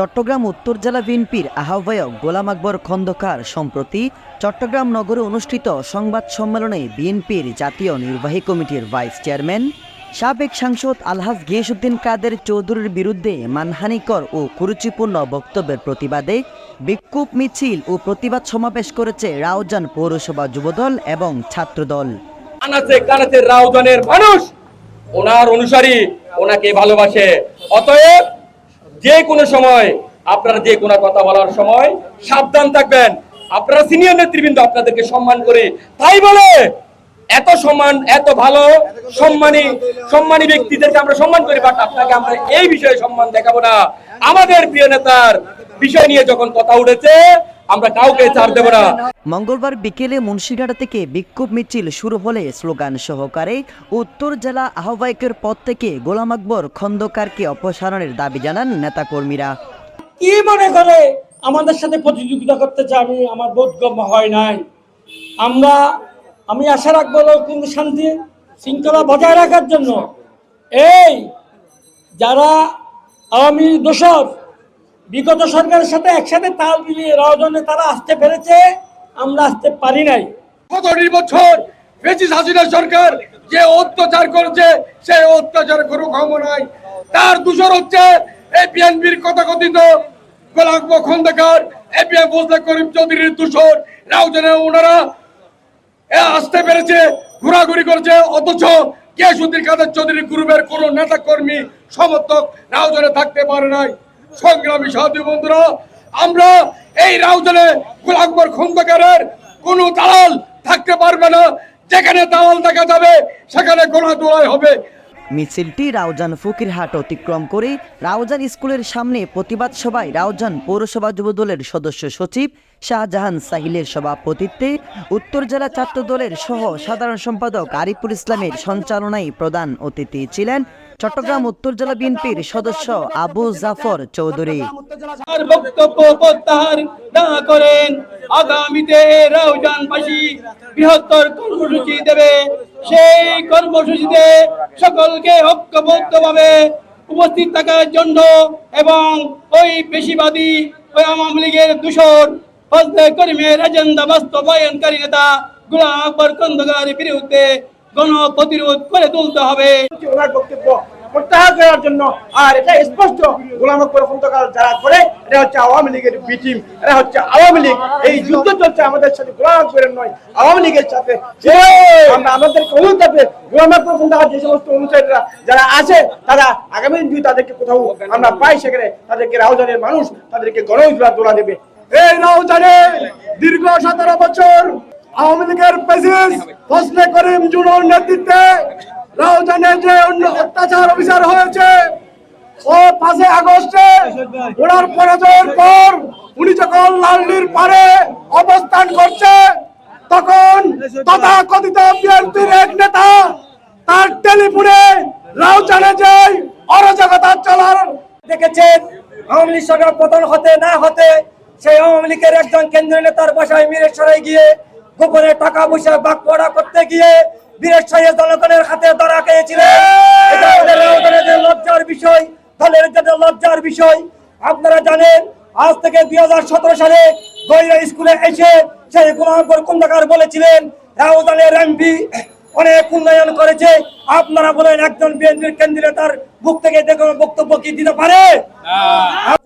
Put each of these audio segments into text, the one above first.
চট্টগ্রাম উত্তর জেলা বিএনপির আহ্বায়ক গোলাম আকবর খন্দকার সম্প্রতি চট্টগ্রাম নগরে অনুষ্ঠিত সংবাদ সম্মেলনে বিএনপির জাতীয় নির্বাহী কমিটির ভাইস চেয়ারম্যান, সাবেক সাংসদ আলহাজ গিয়াসুদ্দিন কাদের চৌধুরীর বিরুদ্ধে মানহানিকর ও কুরুচিপূর্ণ বক্তব্যের প্রতিবাদে বিক্ষোভ মিছিল ও প্রতিবাদ সমাবেশ করেছে রাউজান পৌরসভা যুবদল এবং ছাত্রদল। রাউজানের মানুষ। ওনার অনুসারী ওনাকে ভালোবাসে। অতএব যে কোনো সময় আপনারা যে কোনো কথা বলার সময় সাবধান থাকবেন। আপনারা সিনিয়র নেতৃবৃন্দ আপনাদেরকে সম্মান করে তাই বলে এত সম্মান, এত ভালো সম্মানী সম্মানী ব্যক্তিদেরকে আমরা সম্মান করি বাট আপনাকে আমরা এই বিষয়ে সম্মান দেখাবো না। আমাদের প্রিয় নেতার বিষয় নিয়ে যখন কথা উঠেছে আমরা কাউকে ছাড় দেবো না। মঙ্গলবার বিকেলে মুন্সিঘাট থেকে বিক্ষোভ মিছিল শুরু হলে স্লোগান সহকারে উত্তর জেলা আহ্বায়কের পদ থেকে গোলাম আকবর খন্দকারকে অপসারণের দাবি জানান নেতাকর্মীরা। কি মনে করে আমাদের সাথে প্রতিযোগিতা করতে চায় আমি আমার বোধগম্য হয় নাই। আমরা আমি আশা রাখব কিন্তু শান্তি শৃঙ্খলা বজায় রাখার জন্য। এই যারা আওয়ামী দোষর বিগত সরকারের সাথে একসাথে তাল মিলিয়ে রজনে তারা আসতে পেরেছে, আমরা আসতে পারি নাই। সতেরো বছর বেশিস হাসিনা সরকার যে অত্যাচার করেছে, সেই অত্যাচার কোনো ক্ষম নাই। তার দূষণ হচ্ছে এই বিএনপির কথাকথিত গোলাম খন্দকার। এপিএম ফজলে করিম চৌধুরীর দূষণ রাউজানে ওনারা এ আসতে পেরেছে, ঘোরাঘুরি করেছে, অথচ কে কেশুদ্দিন কাদের চৌধুরী গ্রুপের কোন নেতা কর্মী সমর্থক রাউজানে থাকতে পারে নাই। সংগ্রামী সাথী বন্ধুরা, আমরা এই রাউজানে গোলাম আকবর খন্দকারের কোনো দালাল থাকতে পারবে না। যেখানে দালাল দেখা যাবে, সেখানে গোলা দোলাই হবে। মিছিলটি রাউজান ফকিরহাট অতিক্রম করে রাউজান স্কুলের সামনে প্রতিবাদ সভায় রাউজান পৌরসভা যুবদলের সদস্য সচিব শাহজাহান সাহিলের সভাপতিত্বে উত্তর জেলা ছাত্র দলের সহ সাধারণ সম্পাদক আরিফুল ইসলামের সঞ্চালনায় প্রধান অতিথি ছিলেন চট্টগ্রাম উত্তর জেলা বিএনপির সদস্য আবু জাফর চৌধুরী। বক্তব্য প্রত্যাহার না করেন, আগামীতে রাউজানবাসী বৃহত্তর কর্মসূচি দেবে। সেই কর্মসূচিতে সকলকে ঐক্যবদ্ধভাবে উপস্থিত থাকার জন্য এবং ওই পেশিবাদী ওই আওয়ামী লীগের দূষণ ফজলে করিমের এজেন্ডা বাস্তবায়নকারী নেতা গোলাম আকবর খন্দকারের বিরুদ্ধে গণ প্রতিরোধ করে তুলতে হবে। ওনার বক্তব্য। প্রত্যাহার করার জন্য আর এটা স্পষ্ট গোলাম আকবর খন্দকার যারা করে এটা হচ্ছে আওয়ামী লীগের বি টিম এটা হচ্ছে আওয়ামী লীগ। এই যুদ্ধ চলছে আমাদের সাথে গোলাম আকবরের নয় আওয়ামী লীগের সাথে। যে আমরা গোলাম আকবর খন্দকার যে সমস্ত অনুসারীরা যারা আছে তারা আগামী দিন তাদেরকে কোথাও আমরা পাই সেখানে তাদেরকে রাউজানের মানুষ তাদেরকে গণজোড়া দোলা দেবে। এই রাউজানে দীর্ঘ সতেরো বছর আওয়ামী লীগের প্রেসিডেন্ট ফসলে করিম জুনোর নেতৃত্বে রাউজানে যে অত্যাচার অভিযান হয়েছে, ও পাঁচে আগস্টে ওনার পরাজয়ের পর উনি যখন লালডির পারে অবস্থান করছে, তখন তথাকথিত বিএনপির এক নেতা তার টেলিফোনে রাউজানে যে অরাজকতা চলার দেখেছেন, আওয়ামী লীগ সরকার পতন হতে না হতে সেই আওয়ামী লীগের একজন কেন্দ্রীয় নেতার বাসায় মিরেশ্বরে গিয়ে গোপনে টাকা পয়সা বাকপড়া করতে গিয়ে বীরেশ্বরের জনগণের হাতে ধরা খেয়েছিলেন। এটা আমাদের লজ্জার বিষয় দলের জন্য লজ্জার বিষয় আপনারা জানেন আজ থেকে দুই হাজার সতেরো সালে গৈরা স্কুলে এসে সেই গুণাঙ্কর কুন্দাকার বলেছিলেন রাউজানের এমপি অনেক উন্নয়ন করেছে। আপনারা বলেন একজন বিএনপির কেন্দ্রীয় তার মুখ থেকে দেখো বক্তব্য কি দিতে পারে?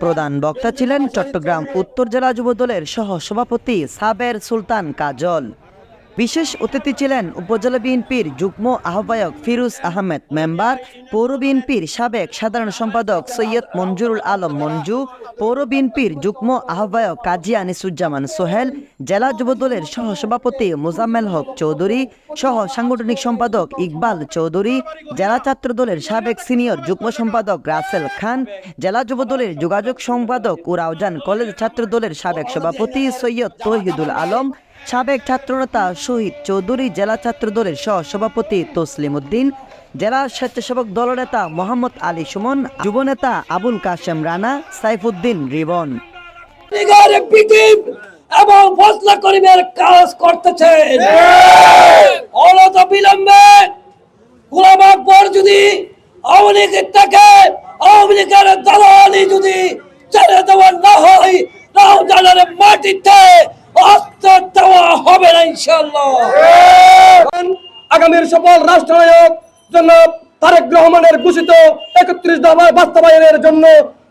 প্রধান বক্তা ছিলেন চট্টগ্রাম উত্তর জেলা যুব দলের সহ সভাপতি সাবের সুলতান কাজল। বিশেষ অতিথি ছিলেন উপজেলা বিএনপির যুগ্ম আহ্বায়ক ফিরুজ আহমেদ, মেম্বার, পৌর বিএনপির সাবেক সাধারণ সম্পাদক সৈয়দ মঞ্জুরুল আলম মঞ্জু, পৌর বিএনপির যুগ্ম আহ্বায়ক কাজী আনিসুজ্জামান সোহেল, জেলা যুবদলের সহ সভাপতি মোজাম্মেল হক চৌধুরী, সহ সাংগঠনিক সম্পাদক ইকবাল চৌধুরী, জেলা ছাত্র দলের সাবেক সিনিয়র যুগ্ম সম্পাদক রাসেল খান, জেলা যুবদলের যোগাযোগ সম্পাদক ও রাউজান কলেজ ছাত্র দলের সাবেক সভাপতি সৈয়দ তহিদুল আলম সাবেক ছাত্রনেতা শহীদ চৌধুরী জেলা ছাত্র দলের সহসভাপতি তসলিম উদ্দিন, জেলা স্বেচ্ছাসেবক দলনেতা মোহাম্মদ আলী সুমন, যুবনেতা আবুল কাশেম রানা, সাইফুদ্দিন রিবন। এবং ফসলা কাজ অনত বিলম্বে যদি আওয়ামী থেকে আওয়ামী লীগের দালালি যদি ছেড়ে দেওয়া না হয় মাটিতে দেয় ইনশাআল্লাহ। আগামীর সফল রাষ্ট্রনায়ক জনাব তারেক রহমানের ঘোষিত একত্রিশ দফা বাস্তবায়নের জন্য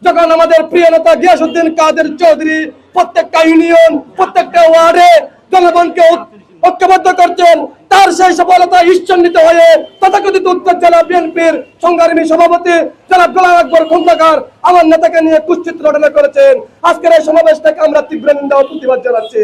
যখন আমাদের প্রিয় নেতা গিয়াসুদ্দিন কাদের চৌধুরী প্রত্যেকটা ইউনিয়ন প্রত্যেকটা ওয়ার্ডে জনগণকে ঐক্যবদ্ধ করছেন তার সেই সফলতা ঈশ্বন্বিত হয়ে তথাকথিত উত্তর জেলা বিএনপির সংগ্রামী সভাপতি জনাব গোলাম আকবর খন্দকার আমার নেতাকে নিয়ে কুশ্চিত করেছেন। আজকের এই সমাবেশ থেকে আমরা তীব্র নিন্দা ও প্রতিবাদ জানাচ্ছি।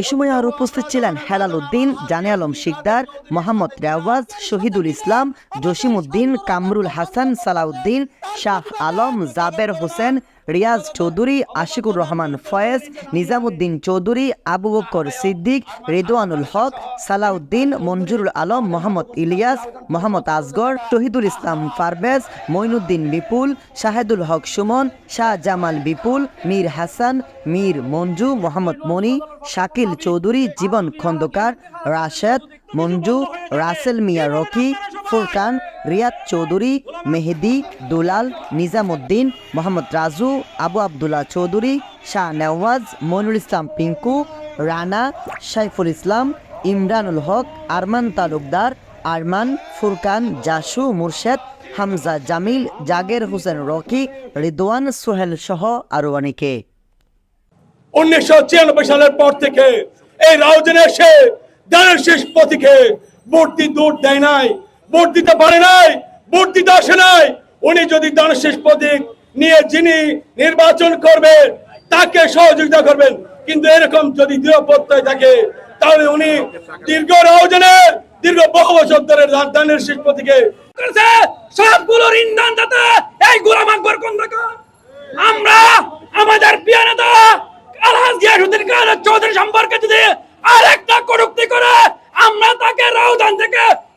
এ সময় আর উপস্থিত ছিলেন হেলাল উদ্দিন, জানে আলম শিকদার, মোহাম্মদ রেওয়াজ, শহীদুল ইসলাম, জসিম উদ্দিন, কামরুল হাসান সালাউদ্দিন, শাহ আলম, জাবের হোসেন রিয়াজ চৌধুরী, আশিকুর রহমান ফয়েজ, নিজামুদ্দিন চৌধুরী, আবু বকর সিদ্দিক, রেদওয়ানুল হক, সালাউদ্দিন, মঞ্জুরুল আলম, মোহাম্মদ ইলিয়াস, মোহাম্মদ আসগর, শহীদুল ইসলাম পারভেজ মইনুদ্দিন বিপুল, শাহেদুল হক সুমন, শাহ জামাল বিপুল, মীর হাসান, মীর মঞ্জু, মোহাম্মদ মনি, শাকিল চৌধুরী, জীবন খন্দকার, রাশেদ, মঞ্জু, রাসেল মিয়া রকি ফুরকান, রিয়াদ চৌধুরী, মেহেদি, দুলাল, নিজামুদ্দিন, মোহাম্মদ রাজু, আবু আবদুল্লাহ চৌধুরী, শাহ নেওয়াজ মনুল ইসলাম পিঙ্কু, রানা, সাইফুল ইসলাম, ইমরানুল হক, আরমান তালুকদার, আরমান, ফুরকান, জাসু, মুর্শেদ, হামজা জামিল, জাগের হোসেন রকি, রিদওয়ান সোহেল সহ আরও অনেকে। উনিশশো ছিয়ানব্বই সালের পর থেকে এই রাউজেনে এসে দানের শেষ পথিকে ভর্তি দূর দেয় নাই। ভোট দিতে পারে নাই, ভোট দিতে আসে নাই। উনি যদি দানের শেষ পথিক নিয়ে যিনি নির্বাচন করবে তাকে সহযোগিতা করবেন। কিন্তু এরকম যদি দৃঢ় থাকে, তাহলে উনি দীর্ঘ রাউজেনের, দীর্ঘ বহু বছর ধরে দানের শেষ পথিকে সবগুলোর ইন্ধন দাতা এই গোলাম আকবর কোন আমরা, আমাদের প্রিয় নেতা, আলহাজ গিয়াসুদ্দিন কাদের চৌধুরী সম্পর্কে যদি আরেকটা কটুক্তি করে, আমরা তাকে রাউদান থেকে